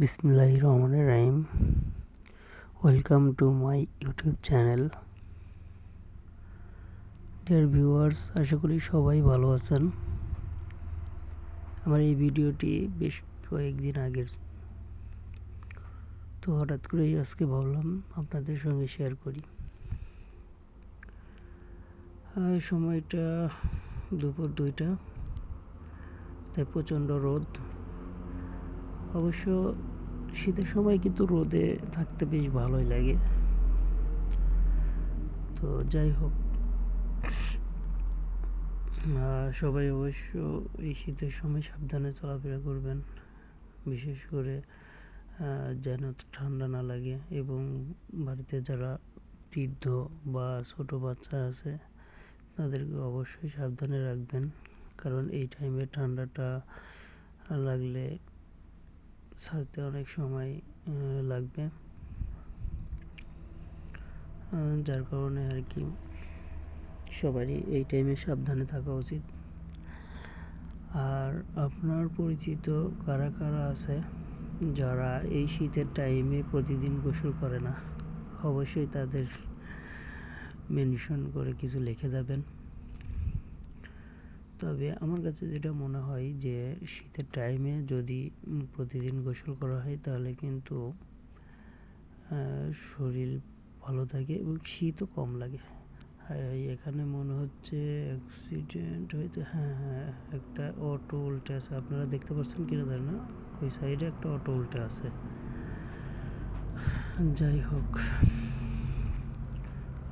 বিসমিল্লাহির রহমানির রাহিম। Welcome to my YouTube channel. Dear viewers আশা করি সবাই ভালো আছেন। আমার এই ভিডিওটি বেশ কয়েকদিন আগের। তো হঠাৎ করেই আজকে ভাবলাম আপনাদের সঙ্গে শেয়ার করি। সময়টা দুপুর দুইটা। তাই প্রচণ্ড রোদ। অবশ্য শীতের সময় কিন্তু রোদে থাকতে বেশ ভালোই লাগে। তো যাই হোক। সবাই অবশ্য এই শীতের সময় সাবধানে চলাফেরা করবেন। বিশেষ করে যেন ঠান্ডা না লাগে এবং বাড়িতে যারা বৃদ্ধ বা ছোট বাচ্চা আছে, তাদেরকে অবশ্যই সাবধানে রাখবেন। কারণ এই টাইমে ঠান্ডাটা লাগলে ছাড়তে অনেক সময় লাগবে। যার কারণে আর কি সবারই এই টাইমে সাবধানে থাকা উচিত। আর আপনার পরিচিত কারা কারা আছে, যারা এই শীতের টাইমে প্রতিদিন গোসল করে না, অবশ্যই তাদের মেনশন করে কিছু লিখে যাবেন তবে আমার কাছে যেটা মনে হয় যে, শীতের টাইমে যদি প্রতিদিন গোসল করা হয়, তাহলে কিন্তু শরীর ভালো থাকে এবং শীতও কম লাগে। এখানে মনে হচ্ছে অ্যাক্সিডেন্ট হয়েছে হ্যাঁ হ্যাঁ একটা অটো উল্টে আছে। আপনারা দেখতে পাচ্ছেন কিনা জানি না। ওই সাইডে একটা অটো উল্টে আছে। যাই হোক,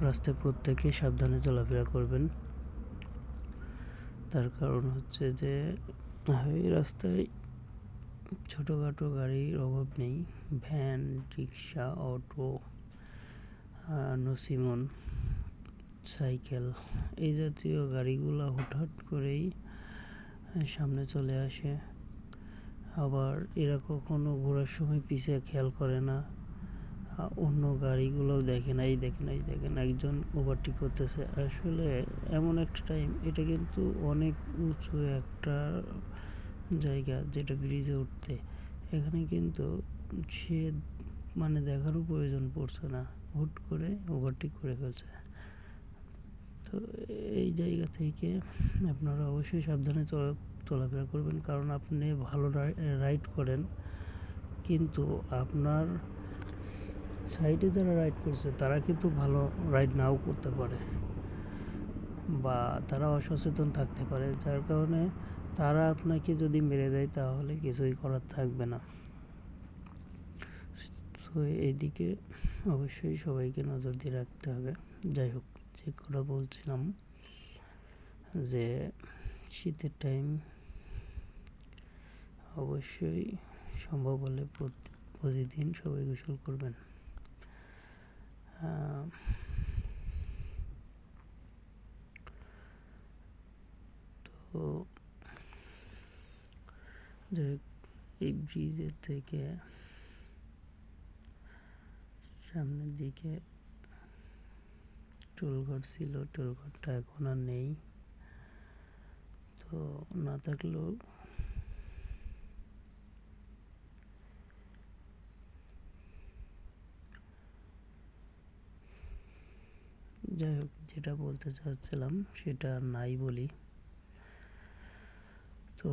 রাস্তায় প্রত্যেকে সাবধানে চলাফেরা করবেন। তার কারণ হচ্ছে যে, হাইওয়ে রাস্তায় ছোটোখাটো গাড়ির অভাব নেই। ভ্যান রিক্সা অটো নসিমন, সাইকেল এই জাতীয় গাড়িগুলো হঠাৎ করেই সামনে চলে আসে। আবার এরা কখনো ঘোরার সময় পিছিয়ে খেয়াল করে না। অন্য গাড়িগুলো দেখেন এই দেখেন এই দেখেন একজন ওভারটেক করতেছে। আসলে এমন একটা টাইম এটা কিন্তু অনেক উঁচু একটা জায়গা যেটা ব্রিজে উঠতে। এখানে কিন্তু সে মানে দেখারও প্রয়োজন পড়ছে না, হুট করে ওভারটেক করে ফেলছে। তো এই জায়গা থেকে আপনারা অবশ্যই সাবধানে চলা, চলাফেরা করবেন, কারণ আপনি ভালো রাইড করেন। কিন্তু আপনার সাইডে যারা রাইড করছে, তারা কিন্তু ভালো রাইড নাও করতে পারে বা তারা অসচেতন থাকতে পারে। যার কারণে তারা আপনাকে যদি মেরে দেয়, তাহলে কিছুই করার থাকবে না। তো এইদিকে অবশ্যই সবাইকে নজর দিয়ে রাখতে হবে। যাই হোক, যে কথা বলছিলাম যে শীতের টাইম অবশ্যই সম্ভব হলে প্রতিদিন সবাই গোসল করবেন। তো এই ব্রিজের থেকে সামনের দিকে টোলঘর ছিল টোলঘরটা এখন আর নেই। তো না থাকলেও যাই হোক, যেটা বলতে চাচ্ছিলাম সেটা নাই বলি। তো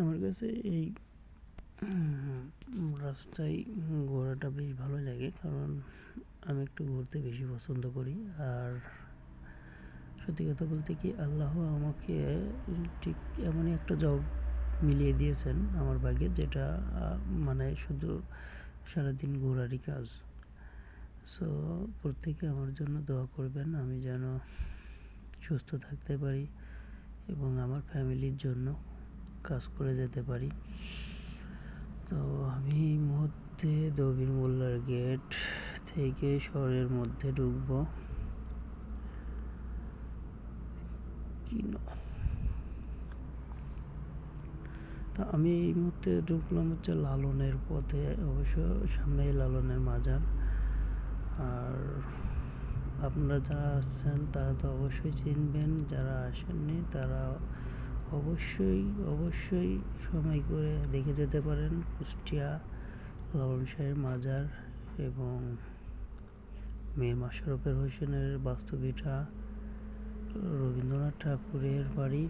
আমার কাছে এই রাস্তায় ঘোরাটা বেশ ভালো লাগে, কারণ আমি একটু ঘুরতে বেশি পছন্দ করি। আর সত্যি কথা বলতে কি, আল্লাহ আমাকে ঠিক এমনই একটা জব মিলিয়ে দিয়েছেন আমার ভাগ্যে, যেটা মানে শুধু সারাদিন ঘোরারই কাজ। সো প্রত্যেকে আমার জন্য দোয়া করবেন, আমি যেন সুস্থ থাকতে পারি এবং আমার ফ্যামিলির জন্য কাজ করে যেতে পারি। তো আমি এই মুহূর্তে দবির মোল্লার গেট থেকে শহরের মধ্যে ঢুকবো। তা আমি এই মুহূর্তে ঢুকলাম হচ্ছে লালনের পথে, অবশ্য সামনেই লালনের মাজার। আর আপনারা যারা আসছেন, তারা তো অবশ্যই চিনবেন, যারা আসেননি, তারা অবশ্যই অবশ্যই সময় করে দেখে যেতে পারেন কুষ্টিয়া লালন শাহের মাজার এবং মীর মাশরফের হোসেনের বাস্তবিটা রবীন্দ্রনাথ ঠাকুরের বাড়ি।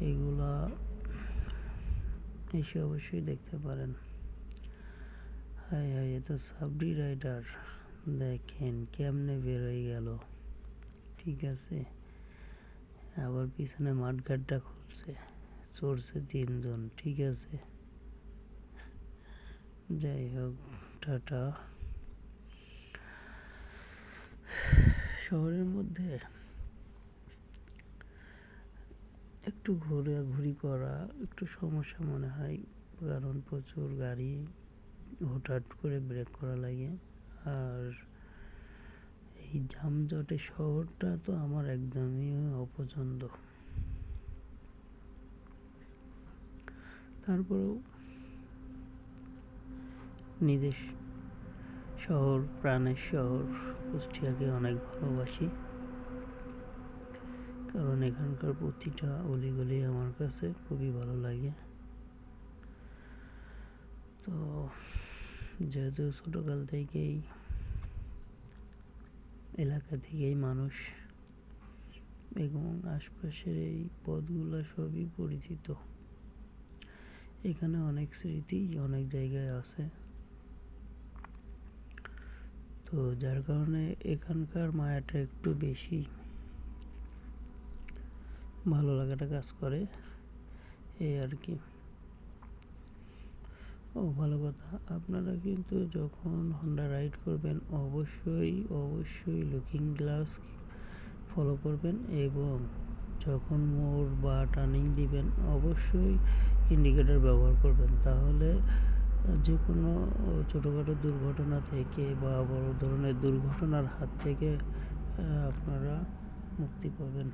এগুলা এসে অবশ্যই দেখতে পারেন। হাই হাই এ তো সাবরি রাইডার। দেখেন কেমনে বেরোয় গেল। ঠিক আছে? আবার পিছনে মাঠঘাটটা খুলছে। চড়ছে তিনজন, ঠিক আছে? যাই হোক, টাটা। শহরের মধ্যে একটু ঘোরাঘুরি করা একটু সমস্যা মনে হয়, কারণ প্রচুর গাড়ি হঠাৎ করে ব্রেক করা লাগে। আর এই যানজটে শহরটা তো আমার একদমই অপছন্দ। তারপরেও নিজের শহর, প্রাণের শহর কুষ্টিয়াকে অনেক ভালোবাসি। কারণ এখানকার প্রতিটা অলিগলি আমার কাছে খুবই ভালো লাগে। তো যেহেতু ছোটোকাল থেকেই এলাকা থেকেই মানুষ এবং আশপাশের এই পথগুলো সবই পরিচিত, এখানে অনেক স্মৃতি, অনেক জায়গায় আছে। তো যার কারণে এখানকার মায়াটা একটু বেশি ভালো লাগাটা কাজ করে, এই আর কি। ও, ভালো কথা। আপনারা কিন্তু যখন হন্ডা রাইড করবেন, অবশ্যই অবশ্যই লুকিং গ্লাস ফলো করবেন এবং যখন মোড় বা টার্নিং দিবেন, অবশ্যই ইন্ডিকেটর ব্যবহার করবেন। তাহলে যে কোনো ছোটোখাটো দুর্ঘটনা থেকে বা বড় ধরনের দুর্ঘটনার হাত থেকে আপনারা মুক্তি পাবেন।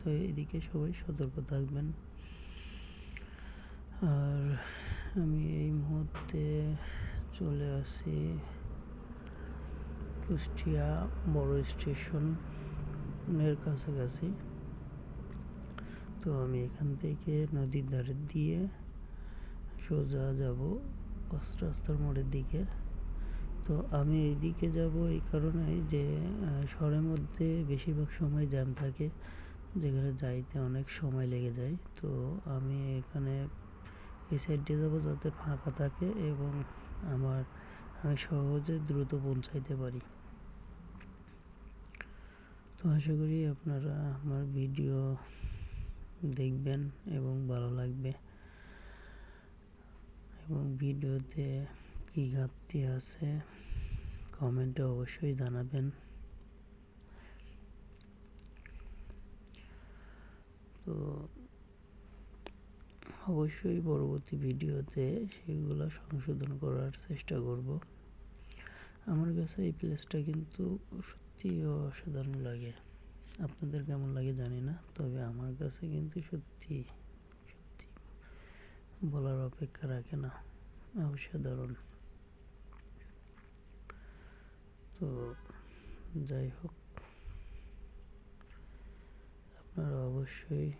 তো এদিকে সবাই সতর্ক থাকবেন। আর আমি এই মুহূর্তে চলে আসি কুষ্টিয়া বড় স্টেশনের কাছাকাছি। তো আমি এখান থেকে নদীর ধারে দিয়ে সোজা যাব রাস্তার মোড়ের দিকে। তো আমি এইদিকে যাব এই কারণে যে শহরের মধ্যে বেশিরভাগ সময় জ্যাম থাকে, যেখানে যাইতে অনেক সময় লেগে যায়। তো আমি এখানে এই সাইড দিয়ে যাব যাতে ফাঁকা থাকে এবং আমার আমি সহজে দ্রুত পৌঁছাইতে পারি। তো আশা করি আপনারা আমার ভিডিও দেখবেন এবং ভালো লাগবে। এবং ভিডিওতে কী ঘাটতি আছে কমেন্টে অবশ্যই জানাবেন। তো অবশ্যই পরবর্তী ভিডিওতে সেগুলো সংশোধন করার চেষ্টা করব। আমার কাছে এই প্লেসটা কিন্তু সত্যি অসাধারণ লাগে। আপনাদের কেমন লাগে জানি না, তবে আমার কাছে কিন্তু সত্যি সত্যি বলার অপেক্ষা রাখে না। অসাধারণ। তো যাই হোক, আপনারা অবশ্যই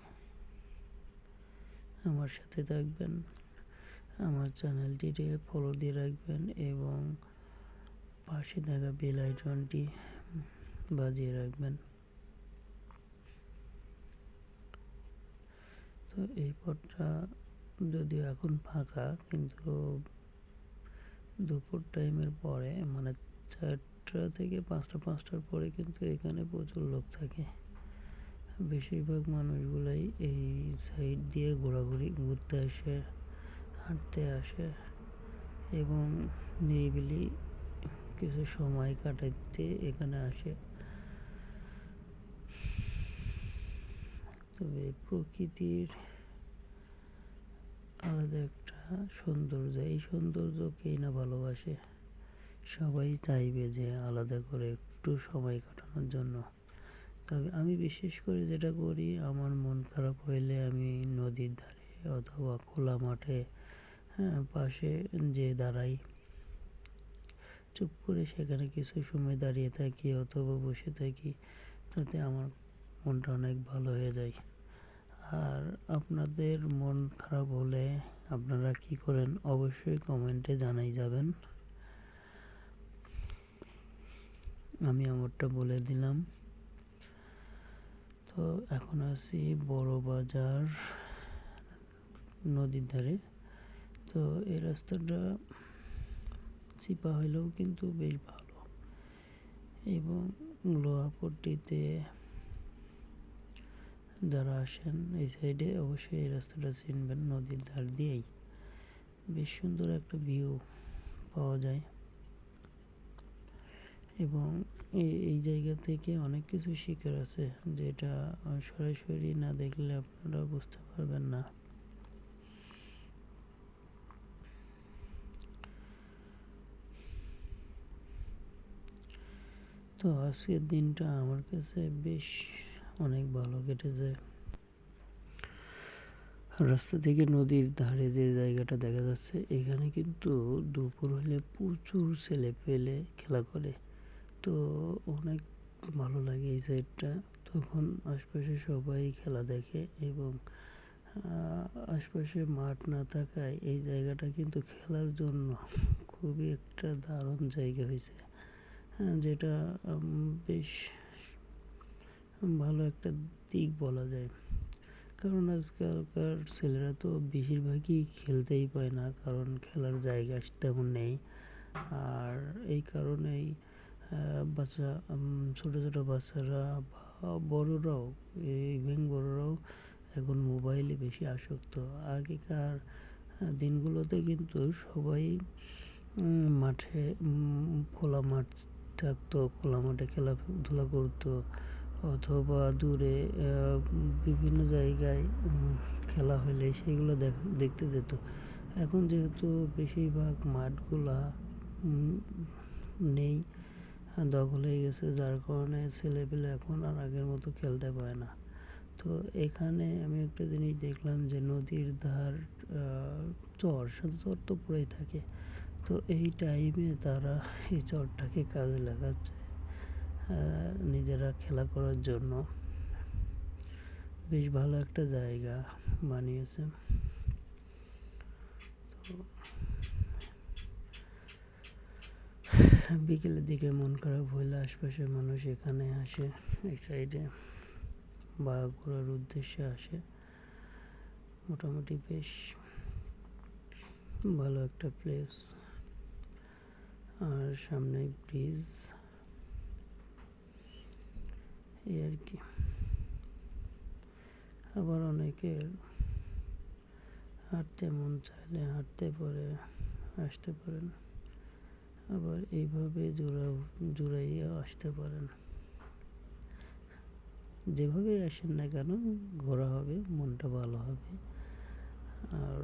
আমার সাথে থাকবেন, আমার চ্যানেলটিতে ফলো দিয়ে রাখবেন এবং পাশে থাকা বেল আইকনটি বাজিয়ে রাখবেন। তো এই পথটা যদিও এখন ফাঁকা, কিন্তু দুপুর টাইমের পরে মানে চারটা থেকে পাঁচটা, পাঁচটার পরে কিন্তু এখানে প্রচুর লোক থাকে। বেশিরভাগ মানুষগুলাই এই সাইড দিয়ে ঘোরাঘুরি ঘুরতে আসে, হাঁটতে আসে এবং নিরিবিলি কিছু সময় কাটাতে এখানে আসে। তবে প্রকৃতির আলাদা একটা সৌন্দর্য, এই সৌন্দর্যকেই না ভালোবাসে। সবাই চাইবে যে আলাদা করে একটু সময় কাটানোর জন্য। তবে আমি বিশেষ করে যেটা করি, আমার মন খারাপ হইলে আমি নদীর ধারে অথবা খোলা মাঠে হ্যাঁ পাশে যে দাঁড়াই, চুপ করে সেখানে কিছু সময় দাঁড়িয়ে থাকি অথবা বসে থাকি, তাতে আমার মনটা অনেক ভালো হয়ে যায়। আর আপনাদের মন খারাপ হলে আপনারা কি করেন, অবশ্যই কমেন্টে জানাই যাবেন। আমি আমারটা বলে দিলাম। তো এখন আছি বড় বাজার নদীর ধারে। তো এই রাস্তাটা চিপা হইলেও কিন্তু বেশ ভালো। এবং লোহাপট্টিতে যারা আসেন, এই সাইডে অবশ্যই এই রাস্তাটা চিনবেন নদীর ধার দিয়েই। বেশ সুন্দর একটা ভিউ পাওয়া যায়। এবং এই জায়গা থেকে অনেক কিছু শেখার আছে, যেটা সরাসরি না দেখলে আপনারা বুঝতে পারবেন না। তো আজকের দিনটা আমার কাছে বেশ অনেক ভালো কেটেছে। রাস্তা থেকে নদীর ধারে যে জায়গাটা দেখা যাচ্ছে, এখানে কিন্তু দুপুর হলে প্রচুর ছেলে পেলে খেলা করে। তো অনেক ভালো লাগে এই সাইডটা। তখন আশপাশে সবাই খেলা দেখে এবং আশপাশে মাঠ না থাকায় এই জায়গাটা কিন্তু খেলার জন্য খুবই একটা দারুণ জায়গা হয়েছে। হ্যাঁ যেটা বেশ ভালো একটা দিক বলা যায়। কারণ আজকালকার ছেলেরা তো বেশিরভাগই খেলতেই পায় না, কারণ খেলার জায়গা তেমন নেই। আর এই কারণেই বাচ্চা ছোটো ছোটো বাচ্চারা বা বড়রাও ইভেন বড়রাও এখন মোবাইলে বেশি আসক্ত। আগেকার দিনগুলোতে কিন্তু সবাই মাঠে খোলা মাঠ থাকতো, খোলা মাঠে খেলাধুলা করতো। অথবা দূরে বিভিন্ন জায়গায় খেলা হলে সেগুলো দেখতে যেত। এখন যেহেতু বেশিরভাগ মাঠগুলা নেই দখল হয়ে গেছে, যার কারণে ছেলেপিলে এখন আর আগের মতো খেলতে পায় না। তো এখানে আমি একটা জিনিস দেখলাম যে নদীর ধার চর সাথে চর তো পড়েই থাকে। তো এই টাইমে তারা এই চরটাকে কাজে লাগাচ্ছে নিজেরা খেলা করার জন্য। বেশ ভালো একটা জায়গা বানিয়েছে। তো বিকেলের দিকে মন খারাপ হইলে আশপাশের মানুষ এখানে আসে এই সাইডে বা ঘোরার উদ্দেশ্যে আসে। মোটামুটি বেশ ভালো একটা প্লেস আর সামনে ব্রিজ এই আর কি। আবার অনেকের হাঁটতে মন চাইলে হাঁটতে পারে, আসতে পারেন। আবার এইভাবে জোড়া জোড়াইয়া আসতে পারেন যেভাবে আসেন না কেন, ঘোরা হবে, মনটা ভালো হবে। আর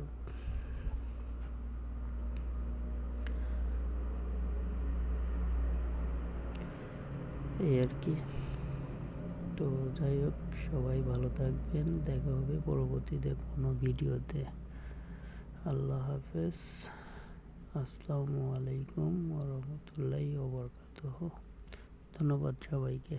এই আর কি। তো যাই হোক, সবাই ভালো থাকবেন। দেখা হবে পরবর্তীতে কোনো ভিডিওতে। আল্লাহ হাফেজ। আসসালামু আলাইকুম ওরহমতুল্লাহি ওবরকাতুহ ধন্যবাদ সবাইকে।